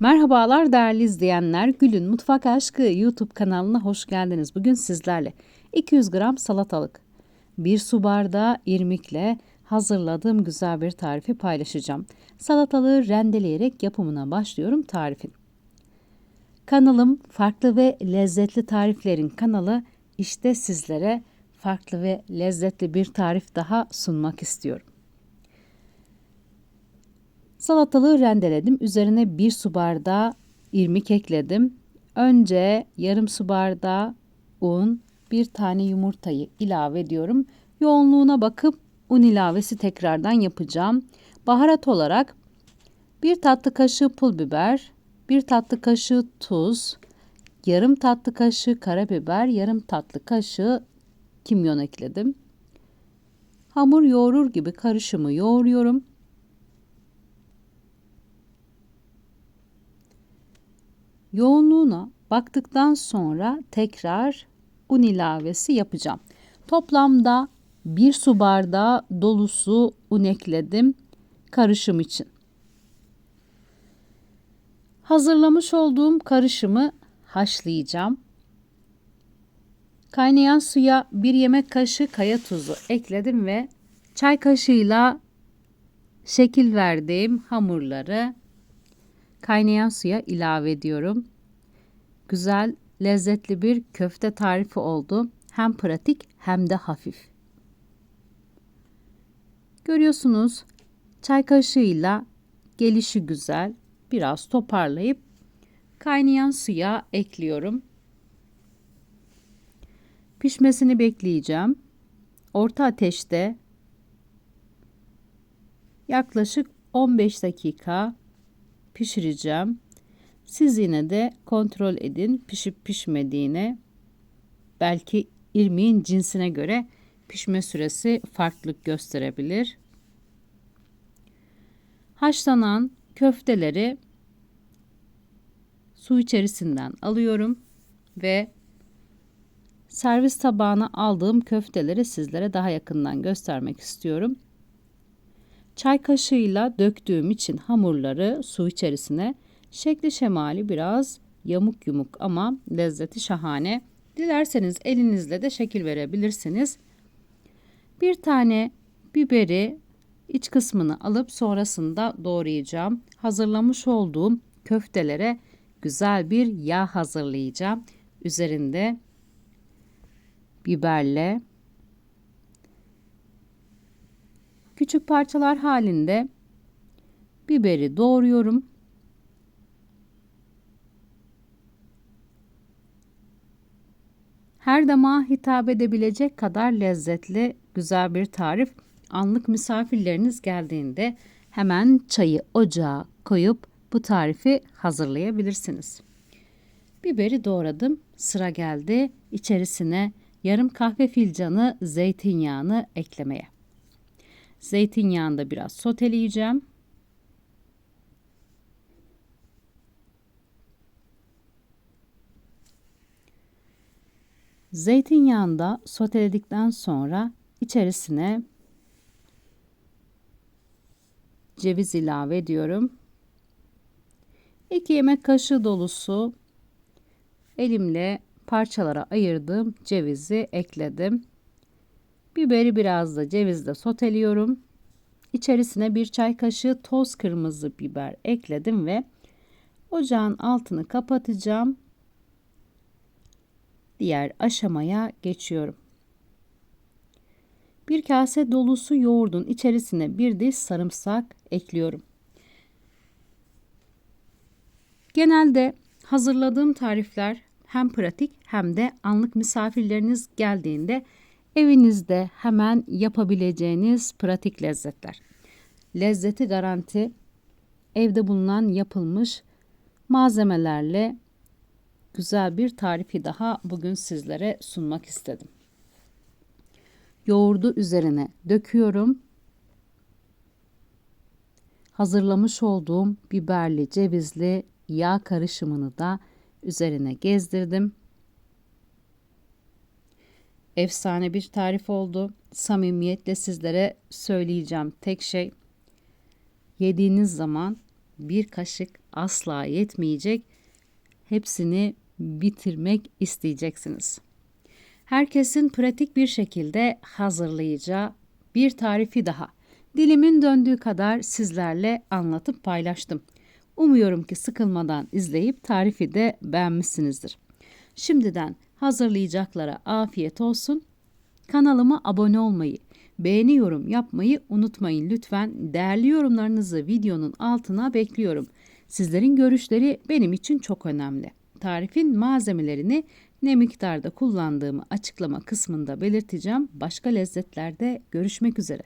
Merhabalar değerli izleyenler. Gül'ün Mutfak Aşkı YouTube kanalına hoş geldiniz. Bugün sizlerle 200 gram salatalık, 1 su bardağı irmikle hazırladığım güzel bir tarifi paylaşacağım. Salatalığı rendeleyerek yapımına başlıyorum tarifin. Kanalım farklı ve lezzetli tariflerin kanalı. İşte sizlere farklı ve lezzetli bir tarif daha sunmak istiyorum. Salatalığı rendeledim. Üzerine bir su bardağı irmik ekledim. Önce yarım su bardağı un, bir tane yumurtayı ilave ediyorum. Yoğunluğuna bakıp un ilavesi tekrardan yapacağım. Baharat olarak bir tatlı kaşığı pul biber, bir tatlı kaşığı tuz, yarım tatlı kaşığı karabiber, yarım tatlı kaşığı kimyon ekledim. Hamur yoğurur gibi karışımı yoğuruyorum. Yoğunluğuna baktıktan sonra tekrar un ilavesi yapacağım. Toplamda bir su bardağı dolusu un ekledim karışım için. Hazırlamış olduğum karışımı haşlayacağım. Kaynayan suya bir yemek kaşığı kaya tuzu ekledim ve çay kaşığıyla şekil verdiğim hamurları kaynayan suya ilave ediyorum. Güzel, lezzetli bir köfte tarifi oldu. Hem pratik hem de hafif. Görüyorsunuz çay kaşığıyla gelişi güzel. Biraz toparlayıp kaynayan suya ekliyorum. Pişmesini bekleyeceğim. Orta ateşte yaklaşık 15 dakika pişireceğim. Siz yine de kontrol edin pişip pişmediğine. Belki irmiğin cinsine göre pişme süresi farklılık gösterebilir. Haşlanan köfteleri su içerisinden alıyorum ve servis tabağına aldığım köfteleri sizlere daha yakından göstermek istiyorum. Çay kaşığıyla döktüğüm için hamurları su içerisine şekli şemali biraz yamuk yumuk ama lezzeti şahane. Dilerseniz elinizle de şekil verebilirsiniz. Bir tane biberi iç kısmını alıp sonrasında doğrayacağım. Hazırlamış olduğum köftelere güzel bir yağ hazırlayacağım. Üzerinde biberle küçük parçalar halinde biberi doğruyorum. Her damağa hitap edebilecek kadar lezzetli, güzel bir tarif. Anlık misafirleriniz geldiğinde hemen çayı ocağa koyup bu tarifi hazırlayabilirsiniz. Biberi doğradım. Sıra geldi içerisine yarım kahve filcanı zeytinyağını eklemeye. Zeytinyağında biraz soteleyeceğim. Zeytinyağında soteledikten sonra içerisine ceviz ilave ediyorum. 2 yemek kaşığı dolusu elimle parçalara ayırdığım cevizi ekledim. Biberi biraz da cevizle soteliyorum. İçerisine bir çay kaşığı toz kırmızı biber ekledim ve ocağın altını kapatacağım. Diğer aşamaya geçiyorum. Bir kase dolusu yoğurdun içerisine bir diş sarımsak ekliyorum. Genelde hazırladığım tarifler hem pratik hem de anlık misafirleriniz geldiğinde evinizde hemen yapabileceğiniz pratik lezzetler. Lezzeti garanti evde bulunan yapılmış malzemelerle güzel bir tarifi daha bugün sizlere sunmak istedim. Yoğurdu üzerine döküyorum. Hazırlamış olduğum biberli, cevizli yağ karışımını da üzerine gezdirdim. Efsane bir tarif oldu. Samimiyetle sizlere söyleyeceğim tek şey yediğiniz zaman bir kaşık asla yetmeyecek. Hepsini bitirmek isteyeceksiniz. Herkesin pratik bir şekilde hazırlayacağı bir tarifi daha. Dilimin döndüğü kadar sizlerle anlatıp paylaştım. Umuyorum ki sıkılmadan izleyip tarifi de beğenmişsinizdir. Şimdiden hazırlayacaklara afiyet olsun. Kanalıma abone olmayı, beğeni yorum yapmayı unutmayın lütfen. Değerli yorumlarınızı videonun altına bekliyorum. Sizlerin görüşleri benim için çok önemli. Tarifin malzemelerini ne miktarda kullandığımı açıklama kısmında belirteceğim. Başka lezzetlerde görüşmek üzere.